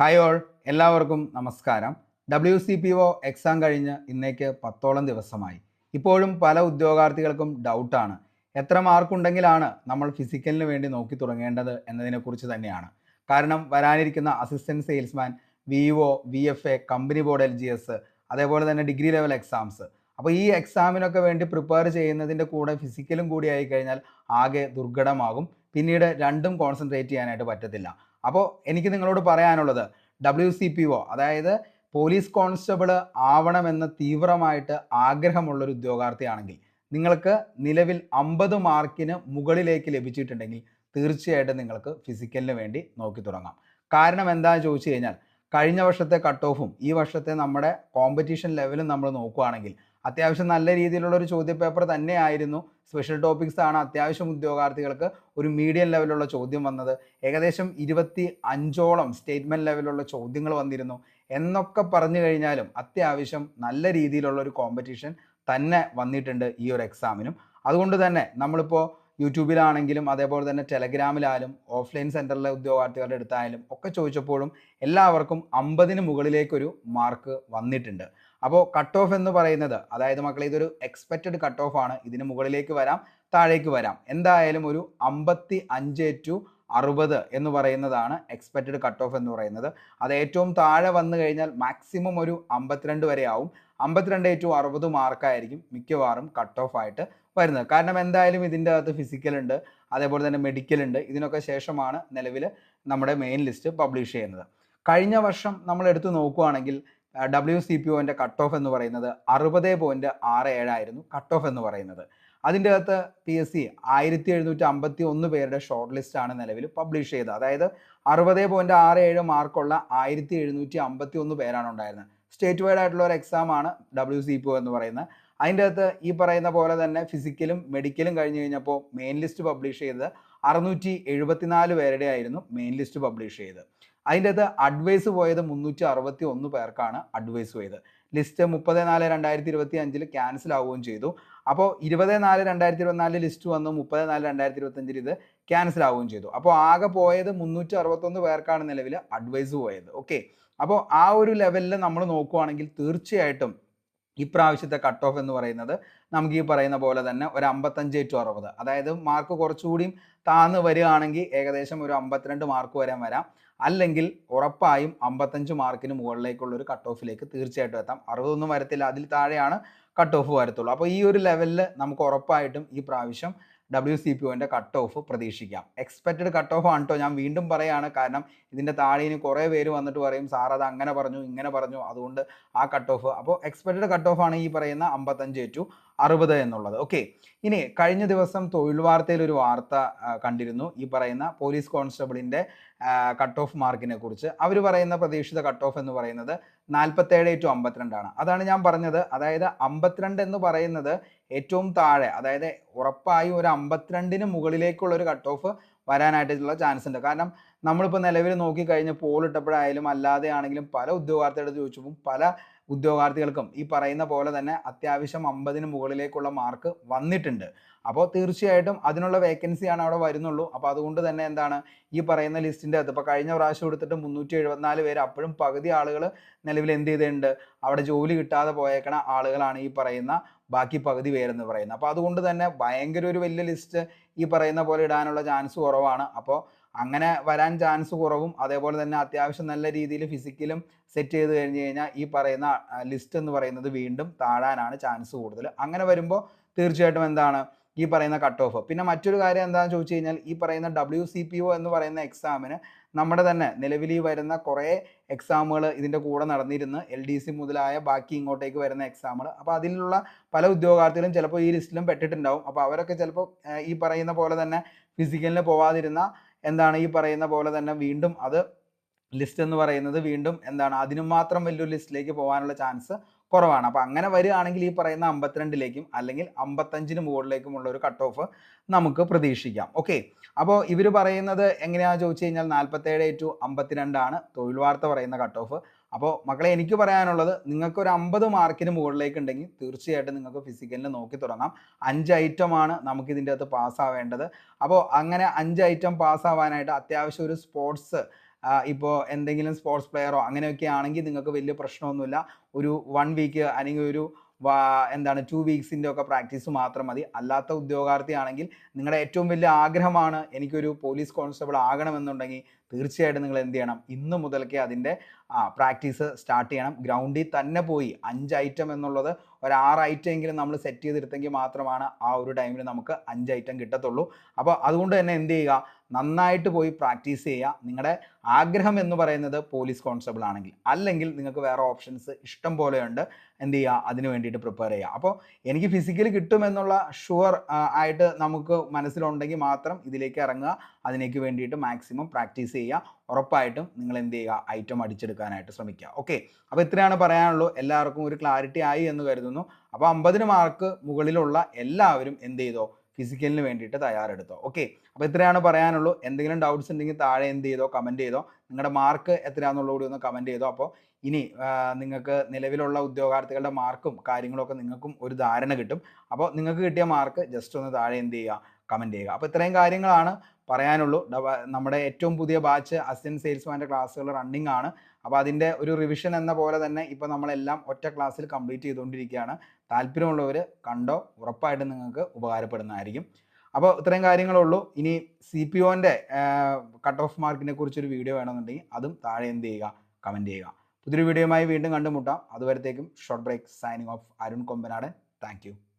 Hi all എല്ലാവർക്കും നമസ്കാരം. W C P O exam കഴിഞ്ഞ് ഇന്നേക്ക് പത്തോളം ദിവസമായി. ഇപ്പോഴും പല ഉദ്യോഗാർത്ഥികൾക്കും ഡൗട്ടാണ് എത്ര മാർക്കുണ്ടെങ്കിലാണ് നമ്മൾ ഫിസിക്കലിന് വേണ്ടി നോക്കി തുടങ്ങേണ്ടത് എന്നതിനെക്കുറിച്ച് തന്നെയാണ്. കാരണം വരാനിരിക്കുന്ന assistant salesman V O V F A company board L G S അതേപോലെ തന്നെ ഡിഗ്രി ലെവൽ എക്സാംസ് അപ്പോൾ ഈ എക്സാമിനൊക്കെ വേണ്ടി പ്രിപ്പയർ ചെയ്യുന്നതിന്റെ കൂടെ ഫിസിക്കലും കൂടി ആയി കഴിഞ്ഞാൽ ആകെ ദുർഘടമാകും. പിന്നീട് രണ്ടും കോൺസെൻട്രേറ്റ് ചെയ്യാനായിട്ട് പറ്റത്തില്ല. അപ്പോൾ എനിക്ക് നിങ്ങളോട് പറയാനുള്ളത് ഡബ്ല്യു സി പി ഒ അതായത് പോലീസ് കോൺസ്റ്റബിൾ ആവണമെന്ന് തീവ്രമായിട്ട് ആഗ്രഹമുള്ളൊരു ഉദ്യോഗാർത്ഥിയാണെങ്കിൽ നിങ്ങൾക്ക് നിലവിൽ അമ്പത് മാർക്കിന് മുകളിലേക്ക് ലഭിച്ചിട്ടുണ്ടെങ്കിൽ തീർച്ചയായിട്ടും നിങ്ങൾക്ക് ഫിസിക്കലിന് വേണ്ടി നോക്കി തുടങ്ങാം. കാരണം എന്താണെന്ന് ചോദിച്ചു കഴിഞ്ഞാൽ കഴിഞ്ഞ വർഷത്തെ കട്ട് ഓഫും ഈ വർഷത്തെ നമ്മുടെ കോമ്പറ്റീഷൻ ലെവലും നമ്മൾ നോക്കുകയാണെങ്കിൽ അത്യാവശ്യം നല്ല രീതിയിലുള്ള ഒരു ചോദ്യപേപ്പർ തന്നെയായിരുന്നു. സ്പെഷ്യൽ ടോപ്പിക്സ് ആണ് അത്യാവശ്യം ഉദ്യോഗാർത്ഥികൾക്ക് ഒരു മീഡിയം ലെവലുള്ള ചോദ്യം വന്നത്. ഏകദേശം ഇരുപത്തി അഞ്ചോളം സ്റ്റേറ്റ്മെന്റ് ലെവലുള്ള ചോദ്യങ്ങൾ വന്നിരുന്നു. എന്നൊക്കെ പറഞ്ഞു കഴിഞ്ഞാലും അത്യാവശ്യം നല്ല രീതിയിലുള്ള ഒരു കോമ്പറ്റീഷൻ തന്നെ വന്നിട്ടുണ്ട് ഈ ഒരു എക്സാമിനും അതുകൊണ്ട് തന്നെ നമ്മളിപ്പോൾ യൂട്യൂബിലാണെങ്കിലും അതേപോലെ തന്നെ ടെലഗ്രാമിലായാലും ഓഫ്ലൈൻ സെന്ററിലെ ഉദ്യോഗാർത്ഥികളുടെ അടുത്തായാലും ഒക്കെ ചോദിച്ചപ്പോഴും എല്ലാവർക്കും അമ്പതിന് മുകളിലേക്കൊരു മാർക്ക് വന്നിട്ടുണ്ട്. അപ്പോൾ കട്ട് ഓഫ് എന്ന് പറയുന്നത് അതായത് മക്കളെ ഇതൊരു എക്സ്പെക്റ്റഡ് കട്ട് ഓഫ് ആണ്. ഇതിന് മുകളിലേക്ക് വരാം താഴേക്ക് വരാം. എന്തായാലും ഒരു അമ്പത്തി അഞ്ച് ടു അറുപത് എന്ന് പറയുന്നതാണ് എക്സ്പെക്റ്റഡ് കട്ട് ഓഫ് എന്ന് പറയുന്നത്. അത് ഏറ്റവും താഴെ വന്നു കഴിഞ്ഞാൽ മാക്സിമം ഒരു അമ്പത്തിരണ്ട് വരെ ആവും. അമ്പത്തിരണ്ട് ടു അറുപത് മാർക്കായിരിക്കും മിക്കവാറും കട്ട് ഓഫ് ആയിട്ട് വരുന്നത്. കാരണം എന്തായാലും ഇതിന്റെ അകത്ത് ഫിസിക്കൽ ഉണ്ട് അതേപോലെ തന്നെ മെഡിക്കൽ ഉണ്ട്. ഇതിനൊക്കെ ശേഷമാണ് നിലവിൽ നമ്മുടെ മെയിൻ ലിസ്റ്റ് പബ്ലിഷ് ചെയ്യുന്നത്. കഴിഞ്ഞ വർഷം നമ്മൾ എടുത്തു നോക്കുകയാണെങ്കിൽ ഡബ്ല്യു സി പി ഒന്റെ കട്ട് ഓഫ് എന്ന് പറയുന്നത് അറുപത് പോയിന്റ് ആറ് ഏഴായിരുന്നു കട്ട് ഓഫ് എന്ന് പറയുന്നത്. അതിന്റെ അകത്ത് പി എസ് സി ആയിരത്തി എഴുന്നൂറ്റി അമ്പത്തി ഒന്ന് പേരുടെ ഷോർട്ട് ലിസ്റ്റ് ആണ് നിലവിൽ പബ്ലിഷ് ചെയ്തത്. അതായത് അറുപത് പോയിന്റ് ആറ് ഏഴ് മാർക്കുള്ള ആയിരത്തി എഴുന്നൂറ്റി അമ്പത്തി ഒന്ന് പേരാണ് ഉണ്ടായിരുന്നത്. സ്റ്റേറ്റ് വൈഡ് ആയിട്ടുള്ള ഒരു എക്സാം ആണ് ഡബ്ല്യു സി പി ഒ എന്ന് പറയുന്നത്. അതിന്റെ അകത്ത് ഈ പറയുന്ന പോലെ തന്നെ ഫിസിക്കലും മെഡിക്കലും കഴിഞ്ഞ് കഴിഞ്ഞപ്പോൾ മെയിൻ ലിസ്റ്റ് പബ്ലിഷ് ചെയ്തത് അറുന്നൂറ്റി എഴുപത്തിനാല് പേരുടെ ആയിരുന്നു മെയിൻ ലിസ്റ്റ് പബ്ലിഷ് ചെയ്തത്. അതിന്റെ അകത്ത് അഡ്വൈസ് പോയത് മുന്നൂറ്റി അറുപത്തി ഒന്ന് പേർക്കാണ് അഡ്വൈസ് പോയത്. ലിസ്റ്റ് മുപ്പത് നാല് രണ്ടായിരത്തി ഇരുപത്തി അഞ്ചിൽ ക്യാൻസൽ ആവുകയും ചെയ്തു. അപ്പോൾ ഇരുപത് നാല് രണ്ടായിരത്തി ഇരുപത്തിനാലിൽ ലിസ്റ്റ് വന്നു മുപ്പത് നാല് രണ്ടായിരത്തി ഇരുപത്തഞ്ചിൽ ഇത് ക്യാൻസൽ ആവുകയും ചെയ്തു. അപ്പോൾ ആകെ പോയത് മുന്നൂറ്റി അറുപത്തൊന്ന് പേർക്കാണ് നിലവിൽ അഡ്വൈസ് പോയത്. ഓക്കെ അപ്പോൾ ആ ഒരു ലെവലിൽ നമ്മൾ നോക്കുവാണെങ്കിൽ തീർച്ചയായിട്ടും ഇപ്രാവശ്യത്തെ കട്ട് ഓഫ് എന്ന് പറയുന്നത് നമുക്ക് ഈ പറയുന്ന പോലെ തന്നെ ഒരു അമ്പത്തഞ്ച് ടു അറുപത്. അതായത് മാർക്ക് കുറച്ചുകൂടിയും താന്ന് വരികയാണെങ്കിൽ ഏകദേശം ഒരു അമ്പത്തിരണ്ട് മാർക്ക് വരാൻ വരാം. അല്ലെങ്കിൽ ഉറപ്പായും അമ്പത്തഞ്ച് മാർക്കിന് മുകളിലേക്കുള്ള ഒരു കട്ട് ഓഫിലേക്ക് തീർച്ചയായിട്ടും എത്താം. അറുപതൊന്നും വരത്തില്ല അതിൽ താഴെയാണ് കട്ട് ഓഫ് വരത്തുള്ളൂ. അപ്പോൾ ഈ ഒരു ലെവലിൽ നമുക്ക് ഉറപ്പായിട്ടും ഈ പ്രാവശ്യം ഡബ്ല്യു സി പി ഒന്റെ കട്ട് ഓഫ് പ്രതീക്ഷിക്കാം. എക്സ്പെക്റ്റഡ് കട്ട് ഓഫ് ആണ് കേട്ടോ ഞാൻ വീണ്ടും പറയാണ്. കാരണം ഇതിന്റെ താഴെ ഇനി കുറേ പേര് വന്നിട്ട് പറയും സാർ അത് അങ്ങനെ പറഞ്ഞു ഇങ്ങനെ പറഞ്ഞു. അതുകൊണ്ട് ആ കട്ട് ഓഫ് അപ്പോൾ എക്സ്പെക്റ്റഡ് കട്ട് ഓഫ് ആണ് ഈ പറയുന്ന അമ്പത്തഞ്ച് ടു അറുപത് എന്നുള്ളത്. ഓക്കെ ഇനി കഴിഞ്ഞ ദിവസം തൊഴിൽ വാർത്തയിൽ ഒരു വാർത്ത കണ്ടിരുന്നു. ഈ പറയുന്ന പോലീസ് കോൺസ്റ്റബിളിന്റെ കട്ട് ഓഫ് മാർക്കിനെ കുറിച്ച്. അവർ പറയുന്ന പ്രതീക്ഷിത കട്ട് ഓഫ് എന്ന് പറയുന്നത് നാൽപ്പത്തേഴ് ടു അമ്പത്തിരണ്ടാണ്. അതാണ് ഞാൻ പറഞ്ഞത്. അതായത് അമ്പത്തിരണ്ട് എന്ന് പറയുന്നത് ഏറ്റവും താഴെ അതായത് ഉറപ്പായി ഒരു അമ്പത്തിരണ്ടിന് മുകളിലേക്കുള്ള ഒരു കട്ട് ഓഫ് വരാനായിട്ടുള്ള ചാൻസ് ഉണ്ട്. കാരണം നമ്മളിപ്പോൾ നിലവിൽ നോക്കിക്കഴിഞ്ഞ് പോൾ ഇട്ടപ്പോഴായാലും അല്ലാതെ ആണെങ്കിലും പല ഉദ്യോഗാർത്ഥികളുടെ ചോദിച്ചപ്പോൾ പല ഉദ്യോഗാർത്ഥികൾക്കും ഈ പറയുന്ന പോലെ തന്നെ അത്യാവശ്യം അമ്പതിന് മുകളിലേക്കുള്ള മാർക്ക് വന്നിട്ടുണ്ട്. അപ്പോൾ തീർച്ചയായിട്ടും അതിനുള്ള വേക്കൻസിയാണ് അവിടെ വരുന്നുള്ളൂ. അപ്പോൾ അതുകൊണ്ട് തന്നെ എന്താണ് ഈ പറയുന്ന ലിസ്റ്റിന്റെ അകത്ത് ഇപ്പോൾ കഴിഞ്ഞ പ്രാവശ്യം എടുത്തിട്ട് മുന്നൂറ്റി എഴുപത്തിനാല് പേര് അപ്പോഴും പകുതി ആളുകൾ നിലവിൽ എന്ത് ചെയ്തിട്ടുണ്ട്? അവിടെ ജോലി കിട്ടാതെ പോയേക്കണ ആളുകളാണ് ഈ പറയുന്ന ബാക്കി പകുതി പേരെന്ന് പറയുന്നത്. അപ്പോൾ അതുകൊണ്ട് തന്നെ ഭയങ്കര ഒരു വലിയ ലിസ്റ്റ് ഈ പറയുന്ന പോലെ ഇടാനുള്ള ചാൻസ് കുറവാണ്. അപ്പോൾ അങ്ങനെ വരാൻ ചാൻസ് കുറവും അതേപോലെ തന്നെ അത്യാവശ്യം നല്ല രീതിയിൽ ഫിസിക്കലും സെറ്റ് ചെയ്ത് കഴിഞ്ഞ് കഴിഞ്ഞാൽ ഈ പറയുന്ന ലിസ്റ്റ് എന്ന് പറയുന്നത് വീണ്ടും താഴാനാണ് ചാൻസ് കൂടുതൽ. അങ്ങനെ വരുമ്പോൾ തീർച്ചയായിട്ടും എന്താണ് ഈ പറയുന്ന കട്ട് ഓഫ് പിന്നെ മറ്റൊരു കാര്യം എന്താണെന്ന് ചോദിച്ചു കഴിഞ്ഞാൽ ഈ പറയുന്ന ഡബ്ല്യു സി പി ഒ എന്ന് പറയുന്ന എക്സാമിന് നമ്മുടെ തന്നെ നിലവിൽ ഈ വരുന്ന കുറേ എക്സാമുകൾ ഇതിന്റെ കൂടെ നടന്നിരുന്ന് എൽ ഡി സി മുതലായ ബാക്കി ഇങ്ങോട്ടേക്ക് വരുന്ന എക്സാമുകൾ അപ്പോൾ അതിലുള്ള പല ഉദ്യോഗാർത്ഥികളും ചിലപ്പോൾ ഈ ലിസ്റ്റിലും പെട്ടിട്ടുണ്ടാവും. അപ്പോൾ അവരൊക്കെ ചിലപ്പോൾ ഈ പറയുന്ന പോലെ തന്നെ ഫിസിക്കലിന് പോവാതിരുന്ന എന്താണ് ഈ പറയുന്ന പോലെ തന്നെ വീണ്ടും അത് ലിസ്റ്റ് എന്ന് പറയുന്നത് വീണ്ടും എന്താണ് അതിനു മാത്രം വലിയൊരു ലിസ്റ്റിലേക്ക് പോകാനുള്ള ചാൻസ് കുറവാണ്. അപ്പോൾ അങ്ങനെ വരികയാണെങ്കിൽ ഈ പറയുന്ന അമ്പത്തിരണ്ടിലേക്കും അല്ലെങ്കിൽ അമ്പത്തഞ്ചിന് മുകളിലേക്കുമുള്ള ഒരു കട്ട് ഓഫ് നമുക്ക് പ്രതീക്ഷിക്കാം. ഓക്കെ അപ്പോൾ ഇവർ പറയുന്നത് എങ്ങനെയാണെന്ന് ചോദിച്ചു കഴിഞ്ഞാൽ നാൽപ്പത്തേഴ് ടു അമ്പത്തിരണ്ടാണ് തൊഴിൽ വാർത്ത പറയുന്ന കട്ട് ഓഫ് അപ്പോൾ മക്കളെ എനിക്ക് പറയാനുള്ളത് നിങ്ങൾക്ക് ഒരു അമ്പത് മാർക്കിന് മുകളിലേക്ക് ഉണ്ടെങ്കിൽ തീർച്ചയായിട്ടും നിങ്ങൾക്ക് ഫിസിക്കലിന് നോക്കി തുടങ്ങാം. അഞ്ച് ഐറ്റമാണ് നമുക്ക് ഇതിന്റെ അകത്ത് പാസ്സാവേണ്ടത് അപ്പോൾ അങ്ങനെ അഞ്ച് ഐറ്റം പാസ്സാവാനായിട്ട് അത്യാവശ്യം ഒരു സ്പോർട്സ് ഇപ്പോൾ എന്തെങ്കിലും സ്പോർട്സ് പ്ലെയറോ അങ്ങനെയൊക്കെ ആണെങ്കിൽ നിങ്ങൾക്ക് വലിയ പ്രശ്നമൊന്നുമില്ല. ഒരു വൺ വീക്ക് അല്ലെങ്കിൽ ഒരു എന്താണ് ടു വീക്സിന്റെ ഒക്കെ പ്രാക്ടീസ് മാത്രം മതി. അല്ലാത്ത ഉദ്യോഗാർത്ഥിയാണെങ്കിൽ നിങ്ങളുടെ ഏറ്റവും വലിയ ആഗ്രഹമാണ് എനിക്കൊരു പോലീസ് കോൺസ്റ്റബിൾ ആകണമെന്നുണ്ടെങ്കിൽ തീർച്ചയായിട്ടും നിങ്ങൾ എന്ത് ചെയ്യണം? ഇന്ന് മുതൽക്കേ അതിന്റെ പ്രാക്ടീസ് സ്റ്റാർട്ട് ചെയ്യണം. ഗ്രൗണ്ടിൽ തന്നെ പോയി അഞ്ച് ഐറ്റം എന്നുള്ളത് ഒരു ആറ് ഐറ്റം എങ്കിലും നമ്മൾ സെറ്റ് ചെയ്തെടുത്തെങ്കിൽ മാത്രമാണ് ആ ഒരു ടൈമിൽ നമുക്ക് അഞ്ച് ഐറ്റം കിട്ടത്തുള്ളൂ. അപ്പോൾ അതുകൊണ്ട് തന്നെ എന്ത് ചെയ്യുക? നന്നായിട്ട് പോയി പ്രാക്ടീസ് ചെയ്യുക. നിങ്ങളുടെ ആഗ്രഹം എന്ന് പറയുന്നത് പോലീസ് കോൺസ്റ്റബിൾ ആണെങ്കിൽ. അല്ലെങ്കിൽ നിങ്ങൾക്ക് വേറെ ഓപ്ഷൻസ് ഇഷ്ടം പോലെയുണ്ട് എന്ത് ചെയ്യുക? അതിന് വേണ്ടിയിട്ട് പ്രിപ്പയർ ചെയ്യുക. അപ്പോൾ എനിക്ക് ഫിസിക്കലി കിട്ടുമെന്നുള്ള ഷുവർ ആയിട്ട് നമുക്ക് മനസ്സിലുണ്ടെങ്കിൽ മാത്രം ഇതിലേക്ക് ഇറങ്ങുക. അതിലേക്ക് വേണ്ടിയിട്ട് മാക്സിമം പ്രാക്ടീസ് ചെയ്യുക. ഉറപ്പായിട്ടും നിങ്ങൾ എന്ത് ചെയ്യുക ഐറ്റം അടിച്ചെടുക്കാനായിട്ട് ശ്രമിക്കുക. ഓക്കെ അപ്പോൾ ഇത്രയാണ് പറയാനുള്ളൂ. എല്ലാവർക്കും ഒരു ക്ലാരിറ്റി ആയി എന്ന് കരുതുന്നു. അപ്പോൾ അമ്പതിന് മാർക്ക് മുകളിലുള്ള എല്ലാവരും എന്ത് ചെയ്തോ? ഫിസിക്കലിന് വേണ്ടിയിട്ട് തയ്യാറെടുത്തോ. ഓക്കെ അപ്പോൾ ഇത്രയാണ് പറയാനുള്ളൂ. എന്തെങ്കിലും ഡൗട്ട്സ് ഉണ്ടെങ്കിൽ താഴെ എന്ത് ചെയ്തോ? കമന്റ് ചെയ്തോ. നിങ്ങളുടെ മാർക്ക് എത്രയാണെന്നുള്ള കൂടി ഒന്ന് കമന്റ് ചെയ്തോ. അപ്പോൾ ഇനി നിങ്ങൾക്ക് നിലവിലുള്ള ഉദ്യോഗാർത്ഥികളുടെ മാർക്കും കാര്യങ്ങളൊക്കെ നിങ്ങൾക്കും ഒരു ധാരണ കിട്ടും. അപ്പോൾ നിങ്ങൾക്ക് കിട്ടിയ മാർക്ക് ജസ്റ്റ് ഒന്ന് താഴെ എന്ത് ചെയ്യുക? കമന്റ് ചെയ്യുക. അപ്പോൾ ഇത്രയും കാര്യങ്ങളാണ്. പറയാനുള്ളൂ. നമ്മുടെ ഏറ്റവും പുതിയ ബാച്ച് അസിസ്റ്റന്റ് സെയിൽസ്മാന്റെ ക്ലാസ്സുകൾ റണ്ണിങ് ആണ്. അപ്പോൾ അതിന്റെ ഒരു റിവിഷൻ എന്ന പോലെ തന്നെ ഇപ്പോൾ നമ്മളെല്ലാം ഒറ്റ ക്ലാസ്സിൽ കംപ്ലീറ്റ് ചെയ്തുകൊണ്ടിരിക്കുകയാണ്. താല്പര്യമുള്ളവർ കണ്ടോ ഉറപ്പായിട്ടും നിങ്ങൾക്ക് ഉപകാരപ്പെടുന്നതായിരിക്കും. അപ്പോൾ ഇത്രയും കാര്യങ്ങളുള്ളൂ. ഇനി സി പി ഒന്റെ കട്ട് ഓഫ് മാർക്കിനെ കുറിച്ചൊരു വീഡിയോ വേണമെന്നുണ്ടെങ്കിൽ അതും താഴെ എന്ത് ചെയ്യുക കമന്റ് ചെയ്യുക. പുതിയൊരു വീഡിയോയുമായി വീണ്ടും കണ്ടുമുട്ടാം. അതുവരത്തേക്കും short break signing off Arun Kombanadan thank